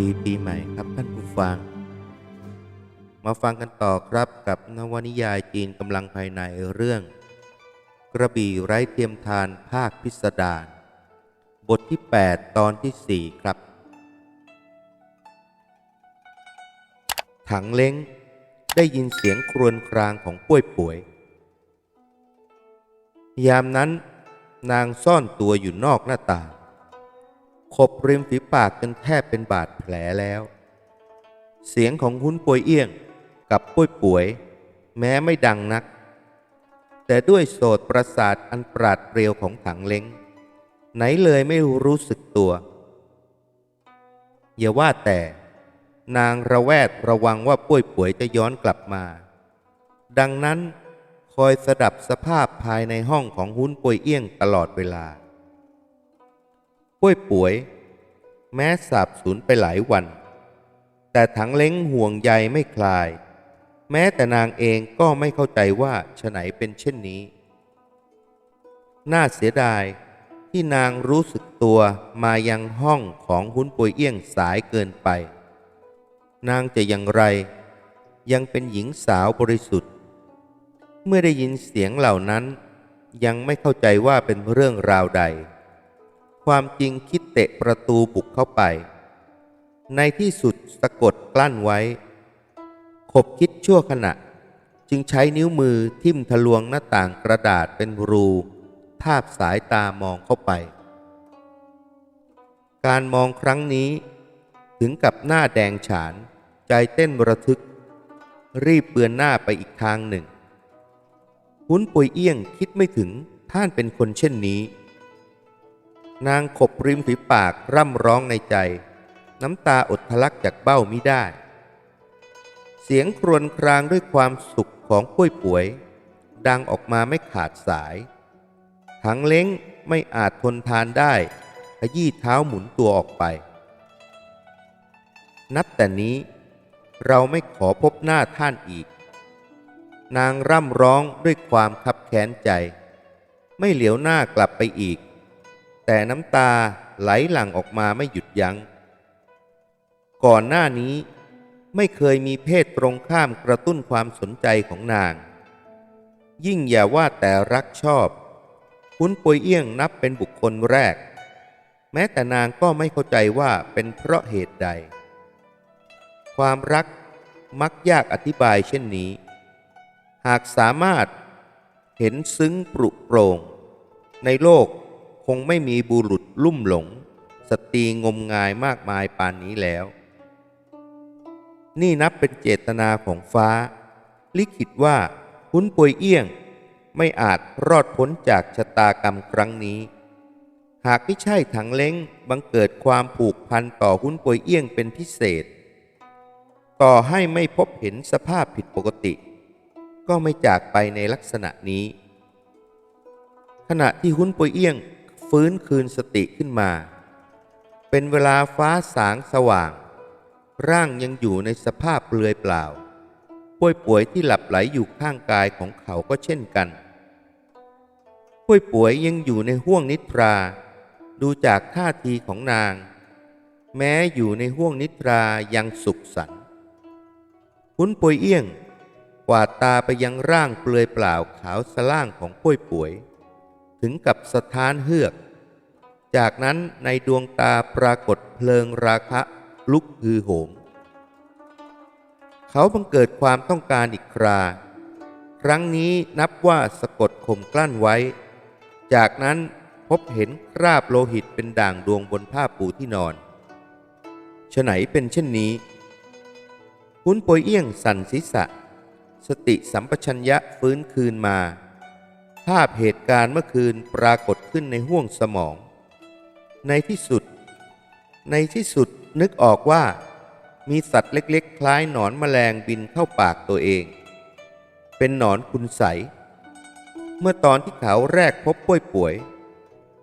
ดีปีใหม่ครับท่านผู้ฟัง มาฟังกันต่อครับกับนวนิยายจีนกำลังภายในเรื่อง กระบี่ไร้เทียมทานภาคพิสดารบทที่ 8 ตอนที่ 4 ครับ ถังเล้งได้ยินเสียงครวญครางของป้วยป่วย ยามนั้นนางซ่อนตัวอยู่นอกหน้าต่าง ขบริมฝีปากจนแทบเป็นบาดแผลแล้ว เสียงของหุ้นป่วยเอี้ยงกับป่วยป่วย แม้ไม่ดังนัก แต่ด้วยโสตประสาทอันปราดเปรียวของถังเล้ง ไหนเลยไม่รู้สึกตัว อย่าว่าแต่ นางระแวดระวังว่าป่วยป่วยจะย้อนกลับมา ดังนั้นคอยสดับสภาพภายในห้องของหุ้นป่วยเอี้ยงตลอดเวลา ป่วยป่วย แม้สาบสูญไปหลายวัน แต่ถังเล้งห่วงใยไม่คลาย แม้แต่นางเองก็ไม่เข้าใจว่าฉไหนเป็นเช่นนี้ น่าเสียดายที่นางรู้สึกตัวมายังห้องของหุ้นป่วยเอี้ยงสายเกินไป นางจะอย่างไร ยังเป็นหญิงสาวบริสุทธิ์ เมื่อได้ยินเสียงเหล่านั้น ยังไม่เข้าใจว่าเป็นเรื่องราวใด ความจริงคิดเตะประตูบุกเข้าไป ในที่สุดสะกดกลั้นไว้ ขบคิดชั่วขณะ จึงใช้นิ้วมือทิ่มทะลวงหน้าต่างกระดาษเป็นรู ทาบสายตามองเข้าไป การมองครั้งนี้ ถึงกับหน้าแดงฉาน ใจเต้นระทึก รีบเบือนหน้าไปอีกทางหนึ่ง หุ้นปุยเอี้ยงคิดไม่ถึงท่านเป็นคนเช่นนี้ นางขบริมฝีปากร่ำร้องในใจ น้ำตาอดทะลักจากเบ้ามิได้ เสียงครวญครางด้วยความสุขของป่วยป่วย ดังออกมาไม่ขาดสายถังเล้งไม่อาจทนทานได้ขยี้เท้าหมุนตัวออกไป นับแต่นี้เราไม่ขอพบหน้าท่านอีก นางร่ำร้องด้วยความคับแค้นใจ ไม่เหลียวหน้ากลับไปอีก แต่น้ำตาไหลหลั่งออกมาไม่หยุดยัง้ง ก่อนหน้านี้ไม่เคยมีเพศตรงข้ามกระตุ้นความสนใจของนาง ยิ่งอย่าว่าแต่รักชอบ คุณปวยเอี้ยงนับเป็นบุคคลแรก แม้แต่นางก็ไม่เข้าใจว่าเป็นเพราะเหตุใด ความรักมักยากอธิบายเช่นนี้ หากสามารถเห็นซึ้งปรุโปรงในโลก คงไม่มีบุรุษลุ่มหลง สตรีงมงายมากมายปานนี้แล้ว นี่นับเป็นเจตนาของฟ้า ลิขิตว่าคุณป่วยเอี้ยง ไม่อาจรอดพ้นจากชะตากรรมครั้งนี้ หากไม่ใช่ถังเล้งบังเกิดความผูกพันต่อหุ้นป่วยเอี้ยงเป็นพิเศษ ต่อให้ไม่พบเห็นสภาพผิดปกติ ก็ไม่จากไปในลักษณะนี้ขณะที่หุ้นปวยเอี้ยง ฟื้นคืนสติขึ้นมา เป็นเวลาฟ้าสางสว่าง ร่างยังอยู่ในสภาพเปลือยเปล่า ป่วยป่วยที่หลับไหลอยู่ข้างกายของเขาก็เช่นกัน ป่วยป่วยยังอยู่ในห้วงนิทรา ดูจากท่าทีของนาง แม้อยู่ในห้วงนิทรายังสุขสันต์หุ้นป่วยเอี้ยงกวาดตาไปยังร่างเปลือยเปล่าขาวสล่างของป่วยป่วย ถึงกับสถานเฮือก จากนั้นในดวงตาปรากฏเพลิงราคะลุกฮือโหม เขาบังเกิดความต้องการอีกครา ครั้งนี้นับว่าสะกดข่มกลั้นไว้ จากนั้นพบเห็นคราบโลหิตเป็นด่างดวงบนผ้าปูที่นอนฉไหนเป็นเช่นนี้คุณปวยเอี้ยงสั่นศีรษะ สติสัมปชัญญะฟื้นคืนมา ภาพเหตุการณ์เมื่อคืนปรากฏขึ้นในห้วงสมอง ในที่สุด ในที่สุดนึกออกว่า มีสัตว์เล็กๆ คล้ายหนอนแมลงบินเข้าปากตัวเอง เป็นหนอนคุณใส เมื่อตอนที่เขาแรกพบป่วยป่วย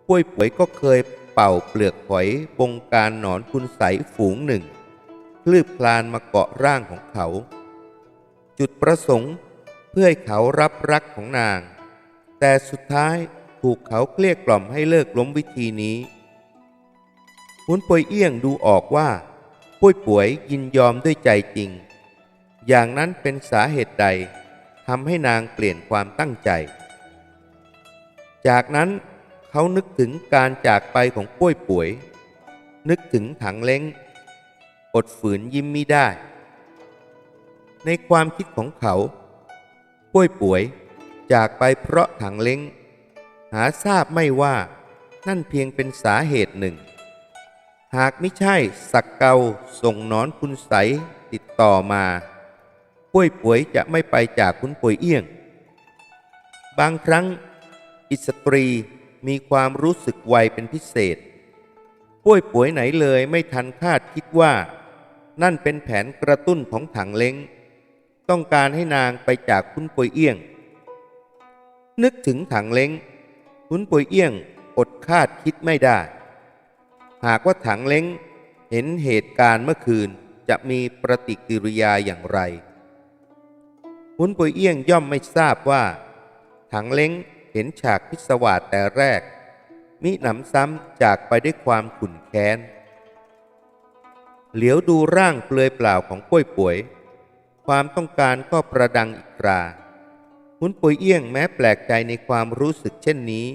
ป่วยป่วยก็เคยเป่าเปลือกหอยบงการหนอนคุณใสฝูงหนึ่ง คลืบคลานมาเกาะร่างของเขา จุดประสงค์เพื่อให้เขารับรักของนาง แต่สุดท้ายถูกเขาเกลี้ยกล่อมให้เลิกล้มวิธีนี้หุนปวยเอี้ยงดูออกว่าป่วยป่วยยินยอมด้วยใจจริง อย่างนั้นเป็นสาเหตุใดทำให้นางเปลี่ยนความตั้งใจ จากนั้นเขานึกถึงการจากไปของป่วยป่วย นึกถึงถังเล้งอดฝืนยิ้มมิได้ ในความคิดของเขาป่วยป่วย จากไปเพราะถังเล้ง หาทราบไม่ว่านั่นเพียงเป็นสาเหตุหนึ่ง หากไม่ใช่สักเกาส่งนอนคุณใสยติดต่อมาป่วยป่วยจะไม่ไปจากคุณป่วยเอี้ยง บางครั้ง อิสตรีมีความรู้สึกไวเป็นพิเศษป่วยป่วยไหนเลยไม่ทันคาดคิดว่า นั่นเป็นแผนกระตุ้นของถังเล้ง ต้องการให้นางไปจากคุณป่วยเอี้ยง นึกถึงถังเล้งคุณป่วยเอี้ยงอดคาดคิดไม่ได้ หากว่าถังเล้งเห็นเหตุการณ์เมื่อคืนจะมีปฏิกิริยาอย่างไรหุนป่วยเอี้ยงย่อมไม่ทราบว่า ถังเล้งเห็นฉากพิศวาสแต่แรก มิหนำซ้ำจากไปด้วยความขุ่นแค้น เหลียวดูร่างเปลือยเปล่าของป่วยป่วย ความต้องการก็ประดังอีกรา หุนป่วยเอี้ยงแม้แปลกใจในความรู้สึกเช่นนี้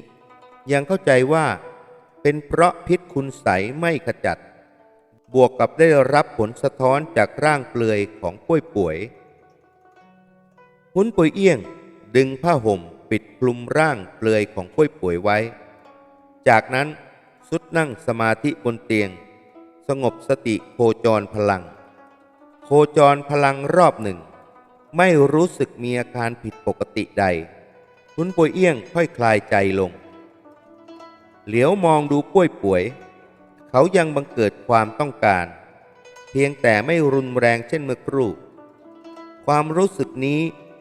ยังเข้าใจว่าเป็นเพราะพิษคุณใสไม่ขจัด บวกกับได้รับผลสะท้อนจากร่างเปลือยของป่วยป่วยหุนป่วยเอี้ยงดึงผ้าห่มปิดคลุมร่างเปลือยของป่วยป่วยไว้ จากนั้นสุดนั่งสมาธิบนเตียง สงบสติโคจรพลัง โคจรพลังรอบหนึ่ง ไม่รู้สึกมีอาการผิดปกติใดหุนป่วยเอี้ยงค่อยคลายใจลง เหลียวมองดูป่วยป่วย เขายังบังเกิดความต้องการ เพียงแต่ไม่รุนแรงเช่นเมื่อครู่ ความรู้สึกนี้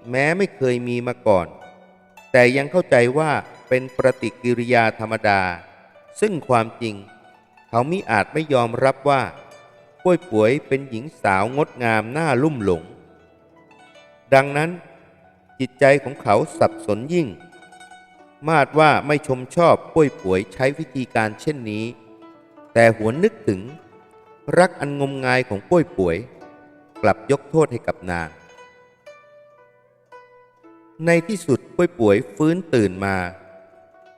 แม้ไม่เคยมีมาก่อน แต่ยังเข้าใจว่าเป็นปฏิกิริยาธรรมดา ซึ่งความจริง เขามิอาจไม่ยอมรับว่าป่วยป่วยเป็นหญิงสาวงดงามหน่าลุ่มหลง ดังนั้นจิตใจของเขาสับสนยิ่ง มาดว่าไม่ชมชอบป่วยป่วยใช้วิธีการเช่นนี้ แต่หวนนึกถึง รักอันงมงายของป่วยป่วย กลับยกโทษให้กับนาง ในที่สุดป่วยป่วยฟื้นตื่นมา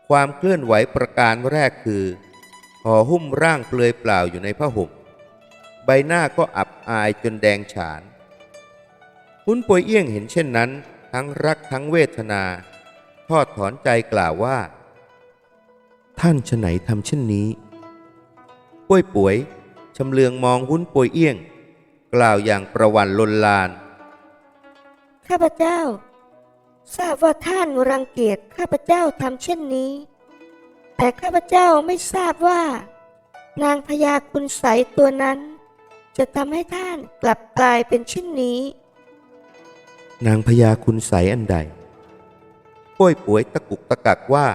ความเคลื่อนไหวประการแรกคือห่อหุ้มร่างเปลือยเปล่าอยู่ในผ้าห่ม ใบหน้าก็อับอายจนแดงฉาน คุณป่วยเอี้ยงเห็นเช่นนั้น ทั้งรักทั้งเวทนา ทอดถอนใจกล่าวว่า ท่านฉไหนทำเช่นนี้ป่วยป่วยชำเลืองมองหุ้นป่วยเอี้ยง กล่าวอย่างประวันลนลาน ข้าพเจ้า ทราบว่าท่านรังเกียจข้าพเจ้าทำเช่นนี้ แต่ข้าพเจ้าไม่ทราบว่า นางพญาคุณใสตัวนั้น จะทำให้ท่านกลับกลายเป็นเช่นนี้ นางพญาคุณใสอันใดป่วยป่วยตะกุกตะกักว่า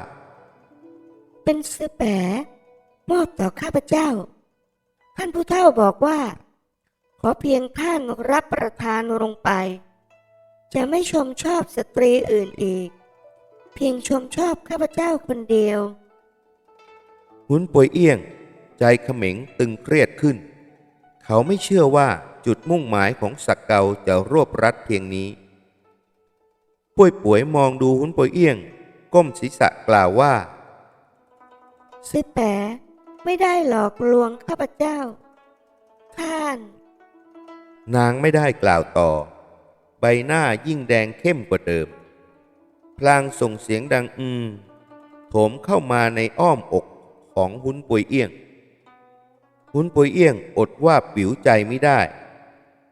เป็นเสื้อแปะมอบต่อข้าพเจ้า ท่านผู้เฒ่าบอกว่า ขอเพียงท่านรับประทานลงไป จะไม่ชมชอบสตรีอื่นอีก เพียงชมชอบข้าพเจ้าคนเดียว หุนป่วยเอี้ยง ใจเขม็งตึงเครียดขึ้น เขาไม่เชื่อว่าจุดมุ่งหมายของสักเกาจะรวบรัดเพียงนี้ ป่วยป่วยมองดูหุนป่วยเอี้ยง ก้มศีรษะกล่าวว่าสิแปะไม่ได้หลอกลวงข้าพเจ้าท่าน นางไม่ได้กล่าวต่อ ใบหน้ายิ่งแดงเข้มกว่าเดิม พลางส่งเสียงดังอืมโถมเข้ามาในอ้อมอกของหุนป่วยเอี้ยง หุนป่วยเอี้ยงอดว่าปิ๋วใจไม่ได้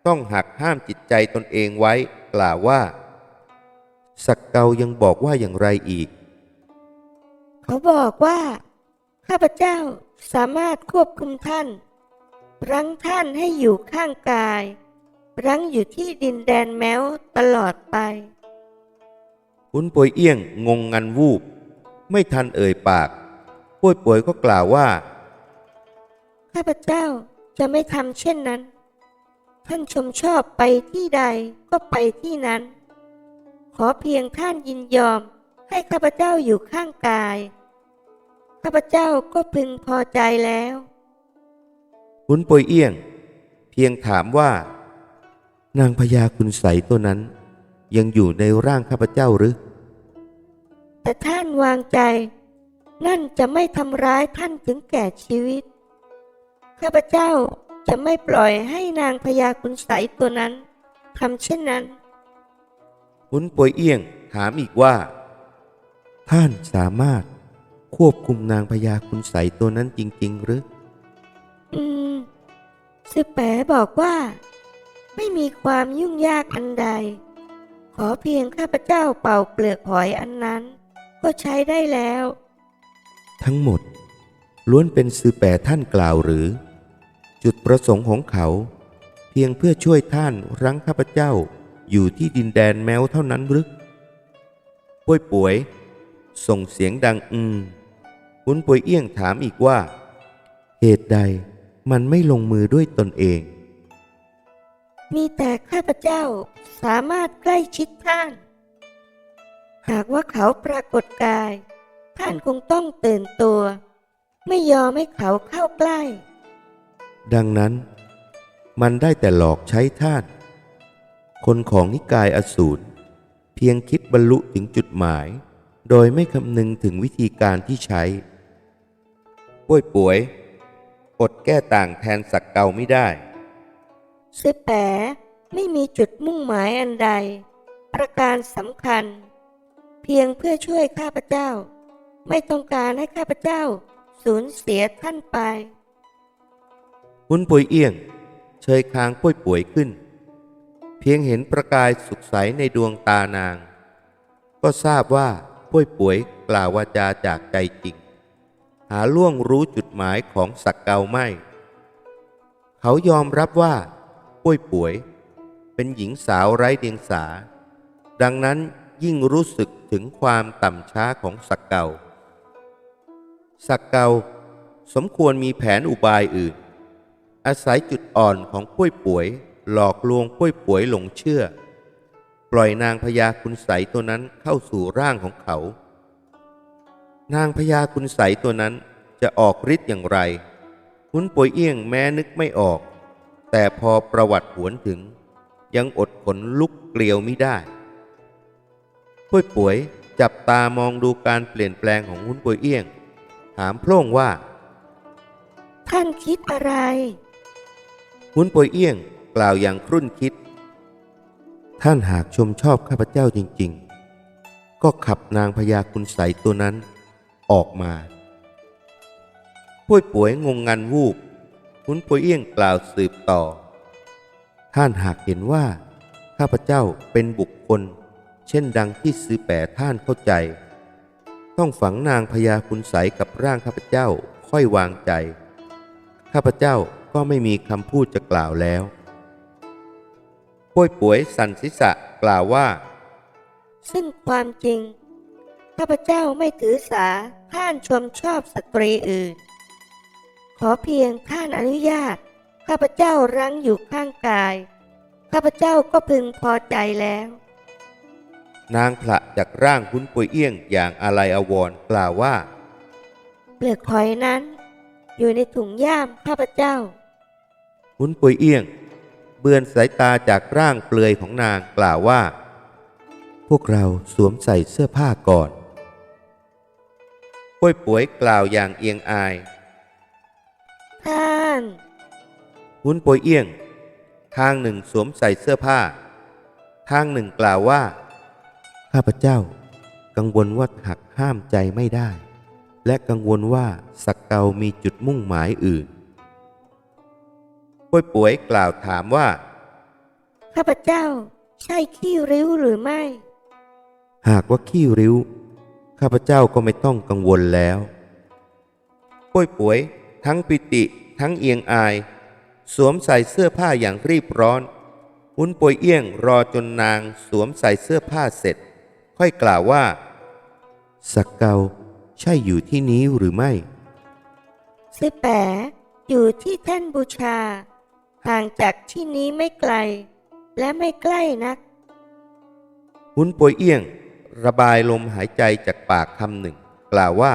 ต้องหักห้ามจิตใจตนเองไว้กล่าวว่า สักเกายังบอกว่าอย่างไรอีก เขาบอกว่า ข้าพเจ้าสามารถควบคุมท่าน รั้งท่านให้อยู่ข้างกาย รั้งอยู่ที่ดินแดนแม้วตลอดไปหุนป่วยเอี้ยงงงงันวูบ ไม่ทันเอ่ยปากป่วยป่วยก็กล่าวว่า ข้าพเจ้าจะไม่ทำเช่นนั้น ท่านชมชอบไปที่ใดก็ไปที่นั้น ขอเพียงท่านยินยอมให้ข้าพเจ้าอยู่ข้างกาย ข้าพเจ้าก็พึงพอใจแล้วหุนป่วยเอี้ยงเพีพียงถามว่า นางพญาคุณใสยตัวนั้น ยังอยู่ในร่างข้าพเจ้าหรือ แต่ท่านวางใจ นั่นจะไม่ทำร้ายท่านถึงแก่ชีวิต ข้าพเจ้าจะไม่ปล่อยให้นางพญาคุณใสยตัวนั้นทำเช่นนั้น หุนป่วยเอี้ยงถามอีกว่า ท่านสามารถควบคุมนางพญาคุณใสยตัวนั้นจริง ๆ หรือ อืมสิแปะบอกว่า ไม่มีความยุ่งยากอันใด ขอเพียงข้าพเจ้าเป่าเปลือกหอยอันนั้น ก็ใช้ได้แล้ว ทั้งหมด ล้วนเป็นสื่อแปรท่านกล่าวหรือ จุดประสงค์ของเขา เพียงเพื่อช่วยท่านรั้งข้าพเจ้า อยู่ที่ดินแดนแมวเท่านั้นหรือป่วยป่วย ส่งเสียงดังอืมหุนป่วยเอี้ยงถามอีกว่า เหตุใดมันไม่ลงมือด้วยตนเอง มีแต่ข้าพเจ้าสามารถใกล้ชิดท่าน หากว่าเขาปรากฏกาย ท่านคงต้องตื่นตัว ไม่ยอมให้เขาเข้าใกล้ ดังนั้น มันได้แต่หลอกใช้ท่าน คนของนิกายอสูรเพียงคิดบรรลุถึงจุดหมาย โดยไม่คำนึงถึงวิธีการที่ใช้ ป่วยป่วย อดแก้ต่างแทนสักเกาไม่ได้สิแปะไม่มีจุดมุ่งหมายอันใด ประการสำคัญ เพียงเพื่อช่วยข้าพเจ้า ไม่ต้องการให้ข้าพเจ้าสูญเสียท่านไปหุนป่วยเอี้ยง เชยคางป่วยป่วยขึ้นเพียงเห็นประกายสุขใสในดวงตานาง ก็ทราบว่าป่วยป่วยกล่าววาจาจากใจจริง หาล่วงรู้จุดหมายของสักเกาไม่ เขายอมรับว่าป่วยป่วย เป็นหญิงสาวไร้เดียงสา ดังนั้นยิ่งรู้สึกถึงความต่ำช้าของสักเกาสักเกาสมควรมีแผนอุบายอื่น อาศัยจุดอ่อนของป้วยป่วย หลอกลวงป้วยป่วยหลงเชื่อ ปล่อยนางพญาคุณใสยตัวนั้นเข้าสู่ร่างของเขา นางพญาคุณใสยตัวนั้นจะออกฤทธิ์อย่างไรคุณป่วยเอี้ยงแม้นึกไม่ออก แต่พอประวัติหวนถึง ยังอดขนลุกเกลียวไม่ได้ป้วยป่วยจับตามองดูการเปลี่ยนแปลงของหุนป่วยเอี้ยง ถามโพร่งว่า ท่านคิดอะไรหุนป่วยเอี้ยง กล่าวอย่างครุ่นคิด ท่านหากชมชอบข้าพเจ้าจริง ๆ ก็ขับนางพญาคุณใสตัวนั้นออกมาป่วยป่วยงงงันวูบหุนป่วยเอี้ยงกล่าวสืบต่อ ท่านหากเห็นว่า ข้าพเจ้าเป็นบุคคล เช่นดังที่ซื้อแปะท่านเข้าใจ ต้องฝังนางพญาคุณใสกับร่างข้าพเจ้าค่อยวางใจ ข้าพเจ้าก็ไม่มีคำพูดจะกล่าวแล้ว ป่วยป่วยสันศีษะกล่าวว่า ซึ่งความจริง ข้าพเจ้าไม่ถือสาท่านชมชอบสตรีอื่น ขอเพียงท่านอนุญาต ข้าพเจ้ารั้งอยู่ข้างกาย ข้าพเจ้าก็พึงพอใจแล้ว นางพระจากร่างคุณป่วยเอี้ยงอย่างอาลัยอาวรณ์กล่าวว่า เปลือกหอยนั้น อยู่ในถุงย่ามข้าพเจ้า คุณป่วยเอี้ยง เบือนสายตาจากร่างเปลือยของนางกล่าวว่า พวกเราสวมใส่เสื้อผ้าก่อนป่วยป่วยกล่าวอย่างเอียงอาย ท่านหุนป่วยเอี้ยง ทางหนึ่งสวมใส่เสื้อผ้า ทางหนึ่งกล่าวว่า ข้าพเจ้า กังวลว่าหักห้ามใจไม่ได้ และกังวลว่าสักเกามีจุดมุ่งหมายอื่น ป่วยป่วยกล่าวถามว่า ข้าพเจ้า ใช่ขี้ริ้วหรือไม่ หากว่าขี้ริ้ว ข้าพเจ้าก็ไม่ต้องกังวลแล้วป่วยป่วย ทั้งปิติทั้งเอียงอาย สวมใส่เสื้อผ้าอย่างรีบร้อนหุนป่วยเอี้ยงรอจนนางสวมใส่เสื้อผ้าเสร็จ ค่อยกล่าวว่า สักเกาใช่อยู่ที่นี้หรือไม่สิแปะอยู่ที่แท่นบูชา ห่างจากที่นี้ไม่ไกล และไม่ใกล้นัก หุนป่วยเอี้ยง ระบายลมหายใจจากปากคำหนึ่ง กล่าวว่า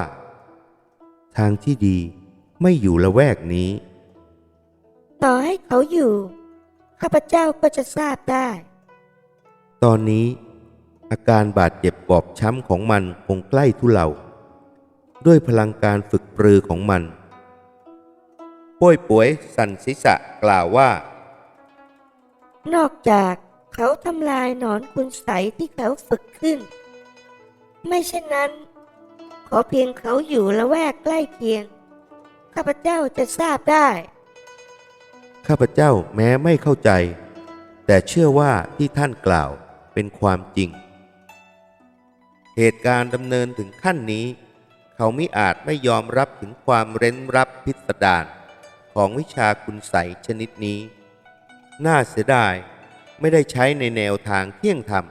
ทางที่ดีไม่อยู่ละแวกนี้ตต่อให้เขาอยู่ ข้าพเจ้าก็จะทราบได้ ตอนนี้ อาการบาดเจ็บบอบช้ำของมันคงใกล้ทุเลาด้วยพลังการฝึกปรือของมัน ป่วยป่วยสั่นศีรษะกล่าวว่า นอกจากเขาทำลายหนอนคุณใสยที่เขาฝึกขึ้น ไม่เช่นนั้น ขอเพียงเขาอยู่ละแวกใกล้เคียง ข้าพเจ้าจะทราบได้ ข้าพเจ้าแม้ไม่เข้าใจ แต่เชื่อว่าที่ท่านกล่าวเป็นความจริง เหตุการณ์ดำเนินถึงขั้นนี้ เขามิอาจไม่ยอมรับถึงความเร้นรับพิสดาร ของวิชาคุณใสยชนิดนี้ น่าเสียดายไม่ได้ใช้ในแนวทางเที่ยงธรรม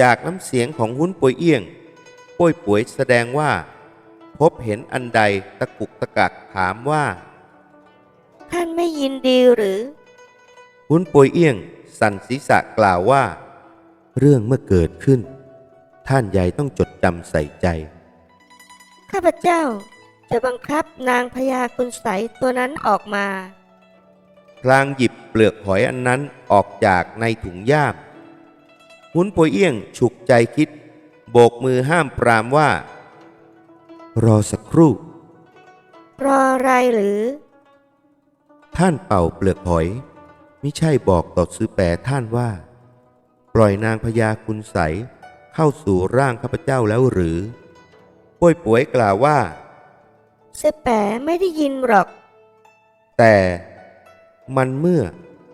จากน้ำเสียงของหุ้นป่วยเอี้ยงป่วยป่วยแสดงว่า พบเห็นอันใดตะกุกตะกักถามว่า ท่านไม่ยินดีหรือ หุ้นป่วยเอี้ยง สั่นศีรษะกล่าวว่า เรื่องเมื่อเกิดขึ้น ท่านใหญ่ต้องจดจำใส่ใจ ข้าพเจ้า จะบังคับนางพญาคุณใสยตัวนั้นออกมา พลางหยิบเปลือกหอยอันนั้นออกจากในถุงย่ามหุ้นป่วยเอี้ยงฉุกใจคิด โบกมือห้ามปรามว่า รอสักครู่ รออะไรหรือ ท่านเป่าเปลือกหอยมิใช่บอกต่อซื้อแปรท่านว่า ปล่อยนางพญาคุณใสยเข้าสู่ร่างข้าพเจ้าแล้วหรือ ป่วยป่วยกล่าวว่า เสแปะไม่ได้ยินหรอก แต่มันเมื่อ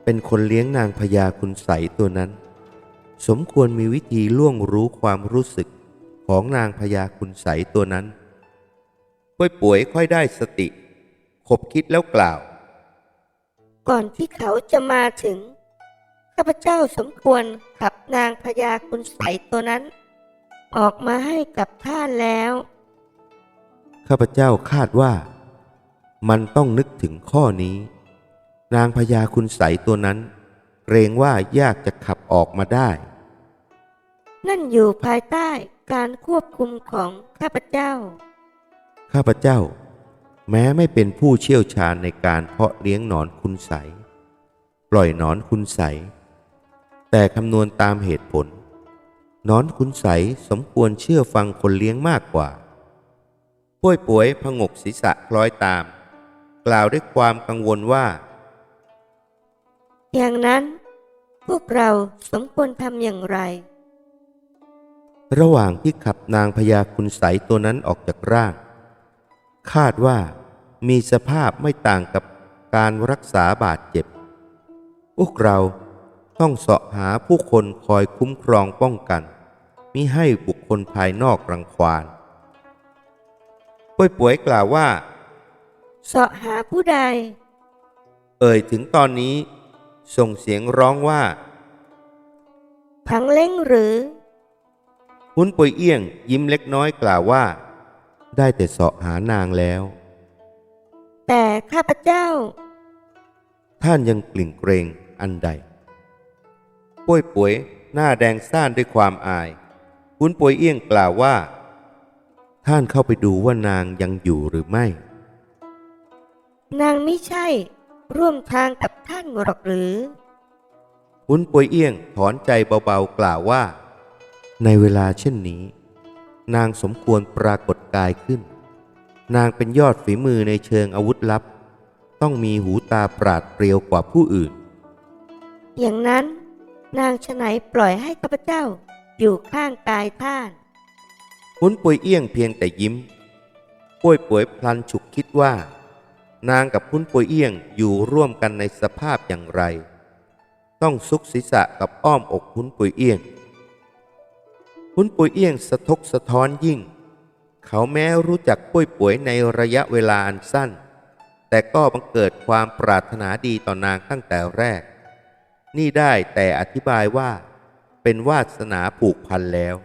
เป็นคนเลี้ยงนางพญาคุณใสยตัวนั้น สมควรมีวิธีล่วงรู้ความรู้สึกของนางพญาคุณใสยตัวนั้นป่วยป่วยค่อยได้สติคบคิดแล้วกล่าว ก่อนที่เขาจะมาถึง ข้าพเจ้าสมควรขับนางพญาคุณใสยตัวนั้น ออกมาให้กับท่านแล้ว ข้าพเจ้าคาดว่า มันต้องนึกถึงข้อนี้ นางพญาคุณใสยตัวนั้น เกรงว่ายากจะขับออกมาได้ นั่นอยู่ภายใต้การควบคุมของข้าพเจ้า ข้าพเจ้า แม้ไม่เป็นผู้เชี่ยวชาญในการเพาะเลี้ยงหนอนคุณใสยปล่อยหนอนคุณใสยแต่คำนวณตามเหตุผลหนอนคุณใสยสมควรเชื่อฟังคนเลี้ยงมากกว่า ป่วยป่วยพงกศีรษะคล้อยตาม กล่าวด้วยความกังวลว่า อย่างนั้น พวกเราสมควรทำอย่างไร ระหว่างที่ขับนางพญาคุณใสยตัวนั้นออกจากร่าง คาดว่ามีสภาพไม่ต่างกับการรักษาบาดเจ็บ พวกเราต้องเสาะหาผู้คนคอยคุ้มครองป้องกันมิให้บุคคลภายนอกรังควาน ป่วยป่วยกล่าวว่า เสาะหาผู้ใด เอ่ยถึงตอนนี้ ส่งเสียงร้องว่าผังเล้งหรือ หุ้นป่วยเอี้ยงยิ้มเล็กน้อยกล่าวว่า ได้แต่เสาะหานางแล้ว แต่ข้าพเจ้า ท่านยังกลิ่นเกรงอันใด ป่วยป่วยหน้าแดงซ่านด้วยความอายคุณป่วยเอี้ยงกล่าวว่า ท่านเข้าไปดูว่านางยังอยู่หรือไม่ นางไม่ใช่ ร่วมทางกับท่านหรอกหรือ คุณป่วยเอี้ยงถอนใจเบาๆกล่าวว่า ในเวลาเช่นนี้ นางสมควรปรากฏกายขึ้น นางเป็นยอดฝีมือในเชิงอาวุธลับ ต้องมีหูตาปราดเปรียวกว่าผู้อื่น อย่างนั้น นางฉไหนปล่อยให้ข้าพเจ้าอยู่ข้างกายท่าน หุนป่วยเอี้ยงเพียงแต่ยิ้มป่วยป่วยพลันฉุกคิดว่า นางกับหุนป่วยเอี้ยงอยู่ร่วมกันในสภาพอย่างไร ต้องซุกศีรษะกับอ้อมอกหุนป่วยเอี้ยงหุนป่วยเอี้ยงสะทกสะท้อนยิ่ง เขาแม้รู้จักป่วยป่วยในระยะเวลาอันสั้น แต่ก็บังเกิดความปรารถนาดีต่อนางตั้งแต่แรก นี่ได้แต่อธิบายว่า เป็นวาสนาผูกพันแล้ว